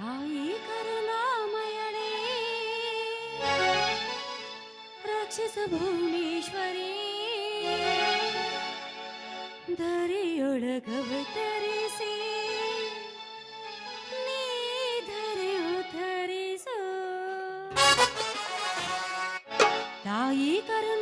ठाई करुणामयणे रक्षस भुवनेश्वरी। धरी नी धरे उतरिसो ठाई करुणा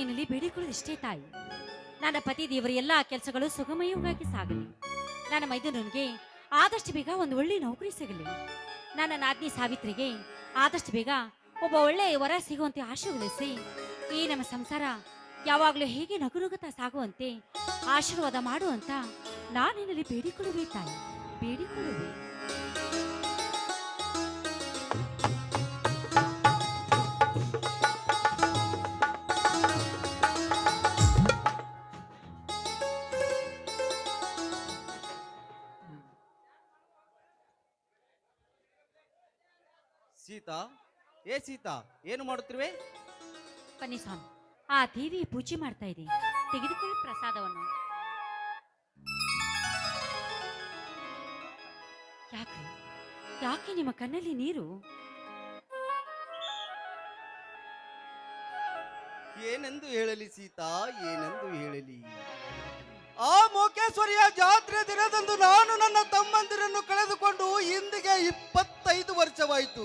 ನಾನಿನಲ್ಲಿ ಬೇಡಿಕೊಳ್ಳುವುದಿಷ್ಟೇ ತಾಯಿ. ನನ್ನ ಪತಿ ದೇವರ ಎಲ್ಲ ಕೆಲಸಗಳು ಸುಗಮಯವಾಗಿ ಸಾಗಲಿ. ನನ್ನ ಮೈದುನನಿಗೆ ಆದಷ್ಟು ಬೇಗ ಒಂದು ಒಳ್ಳೆ ನೌಕರಿ ಸಿಗಲಿ. ನನ್ನ ನಾದ್ನಿ ಸಾವಿತ್ರಿಗೆ ಆದಷ್ಟು ಬೇಗ ಒಬ್ಬ ಒಳ್ಳೆ ವರ ಸಿಗುವಂತೆ ಆಶೀರ್ವದಿಸಿ ಈ ನಮ್ಮ ಸಂಸಾರ ಯಾವಾಗಲೂ ಹೇಗೆ ನಗುನುಗುತ್ತಾ ಸಾಗುವಂತೆ ಆಶೀರ್ವಾದ ಮಾಡುವಂತ ನಾನಿನಲ್ಲಿ ಬೇಡಿಕೊಳ್ಳುವೆ ತಾಯಿ. ಬೇಡಿಕೊಳ್ಳುವೆ. ಸೀತಾ ಏ ಸೀತಾ ಏನು ಮಾಡುತ್ತಿರುವೆ? ಬನ್ನಿ ಸ್ವಾಮಿ ಆ ದೇವಿ ಪೂಜೆ ಮಾಡ್ತಾ ಇದೆ ತೆಗೆದುಕೊಳ್ಳಿ ಪ್ರಸಾದವನ್ನು. ಯಾಕೆ ಯಾಕೆ ನಿಮ್ಮ ಕಣ್ಣಲ್ಲಿ ನೀರು? ಏನೆಂದು ಹೇಳಲಿ ಸೀತಾ? ಏನೆಂದು ಹೇಳಲಿ? ಆ ಮೋಕೇಶ್ವರಿಯ ಜಾತ್ರೆ ದಿನದಂದು ನಾನು ನನ್ನ ತಮ್ಮಂದಿರನ್ನು ಕಳೆದುಕೊಂಡು ಇಂದಿಗೆ ಇಪ್ಪತ್ತೈದು ವರ್ಷವಾಯಿತು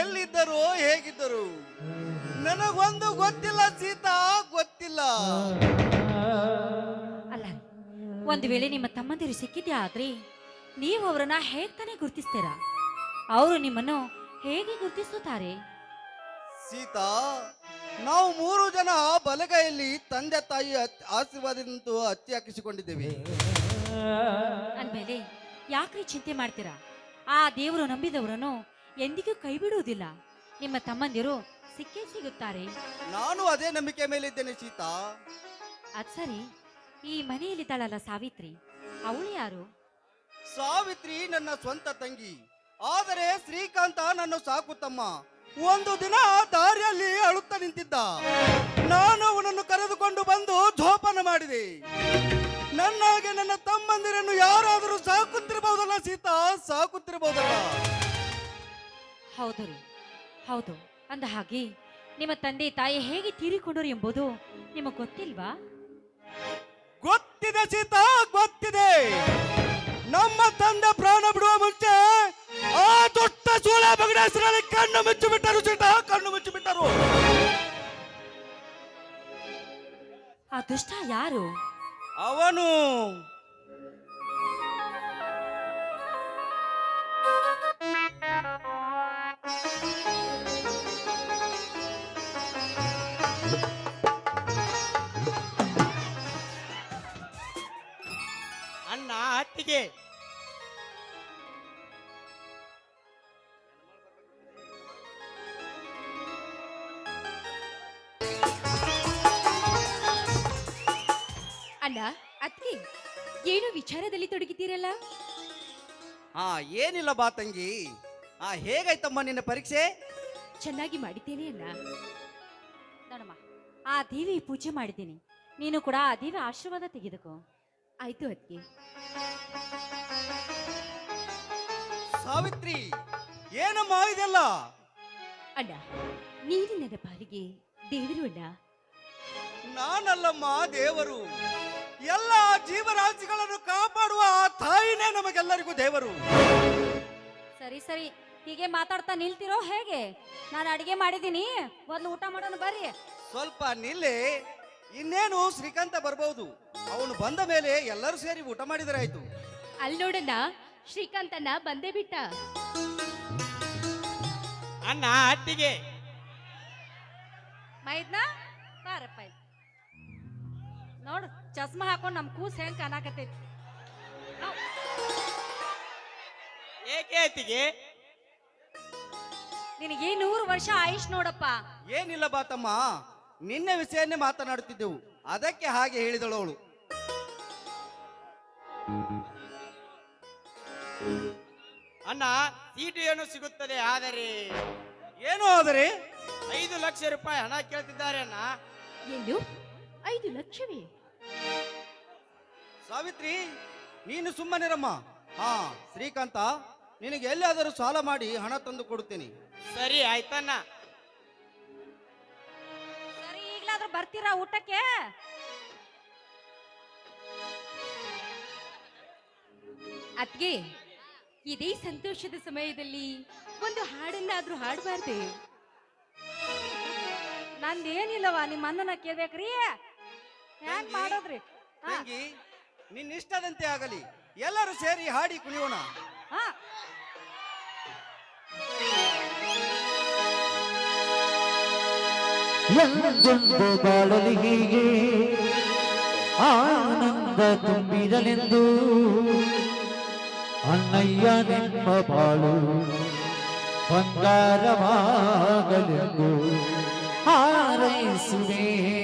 ಎಲ್ಲಿದ್ದರು ಹೇಗಿದ್ದರು? ನನಗೊಂದು ಗೊತ್ತಿಲ್ಲ ಸೀತಾ ಗೊತ್ತಿಲ್ಲ. ಅಲ್ಲ ಒಂದು ವೇಳೆ ನಿಮ್ಮ ತಮ್ಮಂದಿರು ಸಿಕ್ಕಿದ್ಯಾ ಆದ್ರೆ ನೀವು ಅವರನ್ನ ಹೇಗ್ ತಾನೇ ಗುರುತಿಸ್ತೀರಾ? ಅವರು ನಿಮ್ಮನ್ನು ಹೇಗೆ ಗುರುತಿಸುತ್ತಾರೆ? ಸೀತಾ ನಾವು ಮೂರು ಜನ ಬಲಗೈಯಲ್ಲಿ ತಂದೆ ತಾಯಿ ಆಶೀರ್ವಾದದಂತೂ ಹತ್ತಿ ಹಾಕಿಸಿಕೊಂಡಿದ್ದೇವೆ. ಅಂದ್ಮೇಲೆ ಯಾಕ್ರಿ ಚಿಂತೆ ಮಾಡ್ತೀರಾ? ಆ ದೇವರು ನಂಬಿದವರನ್ನು ಎಂದಿಗೂ ಕೈ ಬಿಡುವುದಿಲ್ಲ ನಿಮ್ಮ ತಮ್ಮಂದಿರು ಸಿಕ್ಕೇ ಸಿಗುತ್ತಾರೆ. ನಾನು ಅದೇ ನಂಬಿಕೆ ಮೇಲೆ ಇದ್ದೇನೆ ಸೀತಾ. ಅದ್ ಸರಿ. ಈ ಮನೆಯಲ್ಲಿದ್ದಾಳಲ್ಲ ಸಾವಿತ್ರಿ. ಅವಳು ಯಾರು? ಸಾವಿತ್ರಿ ನನ್ನ ಸ್ವಂತ ತಂಗಿ. ಆದರೆ ಶ್ರೀಕಾಂತ ನನ್ನ ಸಾಕು ತಮ್ಮ. ಒಂದು ದಿನ ದಾರಿಯಲ್ಲಿ ಅಳುತ್ತಾ ನಿಂತಿದ್ದ. ನಾನು ಅವನನ್ನು ಕರೆದುಕೊಂಡು ಬಂದು ಜೋಪಾನ ಮಾಡಿದೆ. ನನ್ನಾಗೆ ನನ್ನ ತಮ್ಮಂದಿರನ್ನು ಯಾರಾದರೂ ಸಾಕುತ್ತಿರಬಹುದಲ್ಲ ಸೀತಾ? ಸಾಕುತ್ತಿರಬಹುದಲ್ಲ? ಹೌದು ರೀ. ಹೌದು. ಅಂದ ಹಾಗೆ ನಿಮ್ಮ ತಂದೆ ತಾಯಿ ಹೇಗೆ ತೀರಿಕೊಂಡರು ಎಂಬುದು ನಿಮಗೆ ಗೊತ್ತಿಲ್ವಾ? ಗೊತ್ತಿದೆ ಸೀತಾ ಗೊತ್ತಿದೆ. ನಮ್ಮ ತಂದೆ ಪ್ರಾಣ ಬಿಡುವ ಮುಂಚೆ ಆ ದೊಡ್ಡ ಸೂಳ ಬಗಡೇಶ್ವರಲ್ಲಿ ಕಣ್ಣು ಮುಚ್ಚಿ ಬಿಟ್ಟರು ಸೀತಾ ಕಣ್ಣು ಮುಚ್ಚಿ ಬಿಟ್ಟರು ಆ ದುಷ್ಟ ಯಾರು? ಅವನು ಅಣ್ಣ ಅತ್ತಿಗೆ. ಅಣ್ಣ ಅದಕ್ಕೆ ಏನು ವಿಚಾರದಲ್ಲಿ ತೊಡಗಿದ್ದೀರಲ್ಲ? ಹಾ ಏನಿಲ್ಲ ಬಾ ತಂಗಿ. ಆ ಹೇಗಾಯ್ತಮ್ಮ ನಿನ್ನ ಪರೀಕ್ಷೆ? ಚೆನ್ನಾಗಿ ಮಾಡಿದ್ದೇನೆ ಅಲ್ಲ. ನೋಡಮ್ಮ ಆ ದೇವಿ ಪೂಜೆ ಮಾಡಿದ್ದೀನಿ. ನೀನು ಕೂಡ ಆ ದೇವಿ ಆಶೀರ್ವಾದ ತೆಗೆದುಕೋ. ಆಯ್ತು ಅದಕ್ಕೆ ಸಾವಿತ್ರಿ ಏನಮ್ಮ ಇದೆಲ್ಲ? ಅಲ್ಲ ನೀನು ನನ್ನ ಪಾಲಿಗೆ ದೇವರು ಅಲ್ಲ? ನಾನಲ್ಲಮ್ಮ ದೇವರು. ಎಲ್ಲ ಜೀವರಾಶಿಗಳನ್ನು ಕಾಪಾಡುವ ಆ ತಾಯಿನೇ ನಮಗೆಲ್ಲರಿಗೂ ದೇವರು. ಸರಿ ಸರಿ. ಹೀಗೆ ಮಾತಾಡ್ತಾ ನಿಲ್ತಿರೋ ಹೇಗೆ? ನಾನು ಅಡಿಗೆ ಮಾಡಿದ್ದೀನಿ. ಮೊದಲು ಊಟ ಮಾಡೋಣ ಬರ್ರಿ. ಸ್ವಲ್ಪ ನಿಲ್ಲಿ. ಇನ್ನೇನು ಶ್ರೀಕಾಂತ ಬರಬಹುದು ಅವನು ಬಂದ ಮೇಲೆ ಎಲ್ಲರೂ ಸೇರಿ ಊಟ ಮಾಡಿದರೆ ಆಯ್ತು ಅಲ್ಲಿ ನೋಡಣ್ಣ ಶ್ರೀಕಾಂತಣ್ಣ ಬಂದೇ ಬಿಟ್ಟ. ಅಣ್ಣ ಅಟ್ಟಿಗೆ ಮೈದ್ನ ಬಾರಪ್ಪ. ಇಲ್ಲಿ. ನೋಡು. ಚಸ್ಮಾ ಹಾಕೊಂಡು ನಮ್ಮ ಕೂಸ್ ಹೆಂಗ್ ಕಾಣಾಕತೈತಿ ಏಕೆ ಐತಿಗೆ ನಿನಗೆ ನೂರು ವರ್ಷ ಆಯುಷ್ ನೋಡಪ್ಪ. ಏನಿಲ್ಲ ಬಾತಮ್ಮ ನಿನ್ನೆ ವಿಷಯನ್ನೇ ಮಾತನಾಡುತ್ತಿದ್ದೆವು. ಅದಕ್ಕೆ ಹಾಗೆ ಹೇಳಿದಳು ಅವಳು. ಅಣ್ಣ ಸೀಟು ಏನು ಸಿಗುತ್ತದೆ ಆದರೆ? ಏನು ಆದರೆ? ಐದು ಲಕ್ಷ ರೂಪಾಯಿ ಹಣ ಕೇಳ್ತಿದ್ದಾರೆ ಅಣ್ಣ. ಏನು? ಐದು ಲಕ್ಷವೇ? ಸಾವಿತ್ರಿ ನೀನು ಸುಮ್ಮನಿರಮ್ಮ. ಹಾ ಶ್ರೀಕಾಂತ ನಿನಗೆ ಎಲ್ಲಾದರೂ ಸಾಲ ಮಾಡಿ ಹಣ ತಂದು ಕೊಡುತ್ತೇನೆ. ಸರಿ ಆಯ್ತಣ್ಣ. ಸರಿ ಈಗ್ಲಾದ್ರೂ ಬರ್ತೀರಾ ಊಟಕ್ಕೆ? ಅದ್ಗೆ ಇದೇ ಸಂತೋಷದ ಸಮಯದಲ್ಲಿ ಒಂದು ಹಾಡನ್ನಾದ್ರೂ ಹಾಡಬಾರ್ದೆ? ನಂದೇನಿಲ್ಲವಾ ನಿಮ್ಮ ಅಣ್ಣನ ಕೇಳ್ಬೇಕ್ರಿ ಹ್ಯಾಂಗ್ ಮಾಡೋದ್ರಿ? ಹಾ, ತಂಗಿ ನಿನ್ನಿಷ್ಟದಂತೆ ಆಗಲಿ ಎಲ್ಲರೂ ಸೇರಿ ಹಾಡಿ ಕುಣಿಯೋಣ. ಹಾ. ಎಂದೊಂದು ಬಾಳಲಿ ಹೀಗೆ ಆನಂದ ತುಂಬಿರಲೆಂದು ಅಣ್ಣಯ್ಯ ನಿಮ್ಮ ಬಾಳು ಬಂಗಾರವಾಗಲೆಂದು. ಹಾರೈಸುವೆ.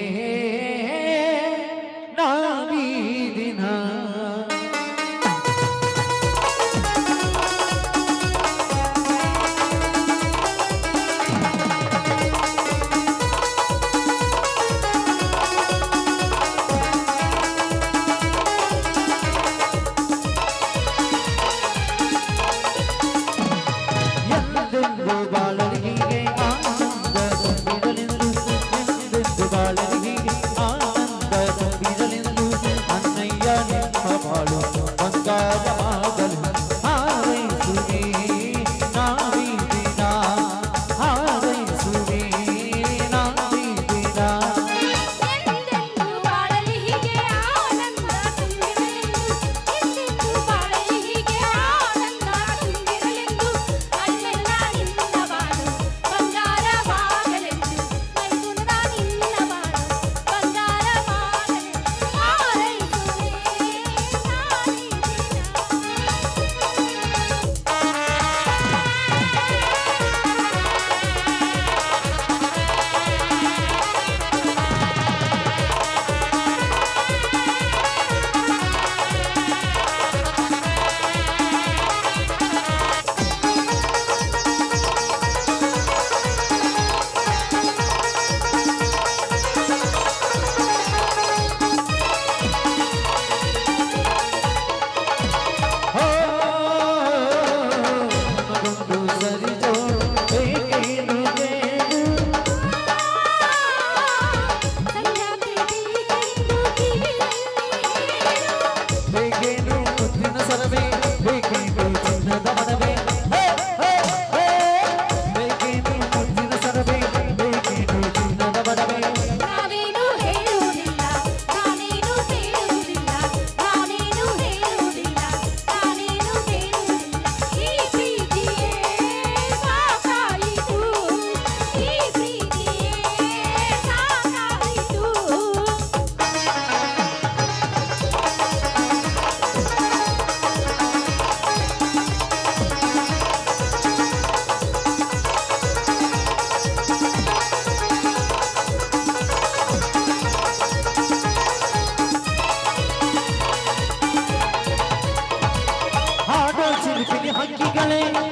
জানে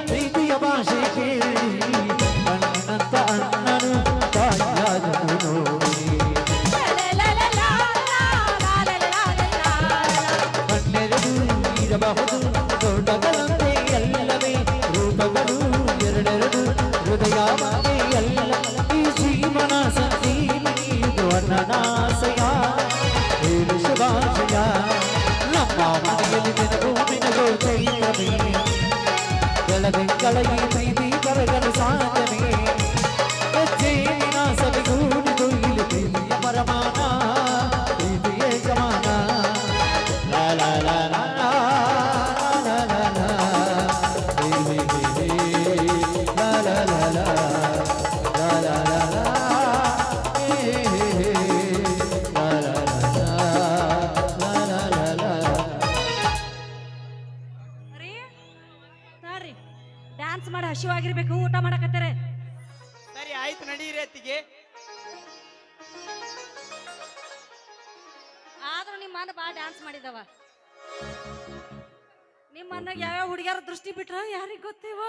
ನಿಮ್ಮ ಯಾವ ಯಾವ್ಯಾವ ಹುಡುಗಿಯರ ದೃಷ್ಟಿ ಬಿಟ್ರ ಯಾರಿಗೆ ಗೊತ್ತೇವ?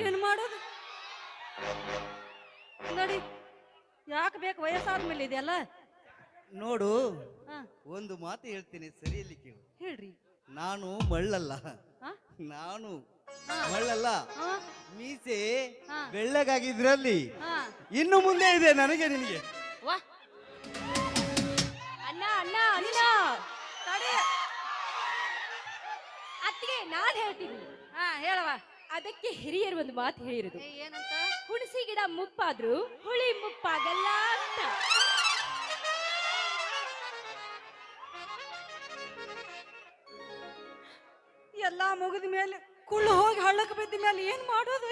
ಏನ್ ಮಾಡೋದು? ನೋಡಿ ಯಾಕೆ ಬೇಕು ವಯಸ್ಸಾದ್ಮೇಲೆ ಇದೆಯಲ್ಲ? ನೋಡು ಹಾ. ಒಂದು ಮಾತು ಹೇಳ್ತೀನಿ ಸರಿಯಲ್ಲಿ ಕೇಳು. ಹೇಳ್ರಿ. ನಾನು ಮಳ್ಳಲ್ಲ. ಹಾ? ನಾನು ಮಳ್ಳಲ್ಲ. ಹಾ. ಮೀಸೆ ಬೆಳ್ಳಗಾಗಿದ್ರಲ್ಲಿ ಹಾ. ಇನ್ನು ಮುಂದೆ ಇದೆ ನನಗೆ ನಿನಗೆ. ವಾ. ನಾನ್ ಹೇಳ್ತೀನಿ. ಹಾ ಹೇಳವ ಅದಕ್ಕೆ ಹಿರಿಯರು ಒಂದು ಮಾತು ಹೇಳಿರೋದು. ಏನಂತ? ಹುಣಸಿ ಗಿಡ ಮುಪ್ಪಾದ್ರು ಹುಳಿ ಮುಪ್ಪಾಗಲ್ಲ ಅಂತ. ಎಲ್ಲಾ ಮುಗಿದ ಮೇಲೆ ಕುಳ್ಳು ಹೋಗಿ ಹಳ್ಳಕ್ಕೆ ಬಿದ್ದ ಮೇಲೆ ಏನ್ ಮಾಡೋದು.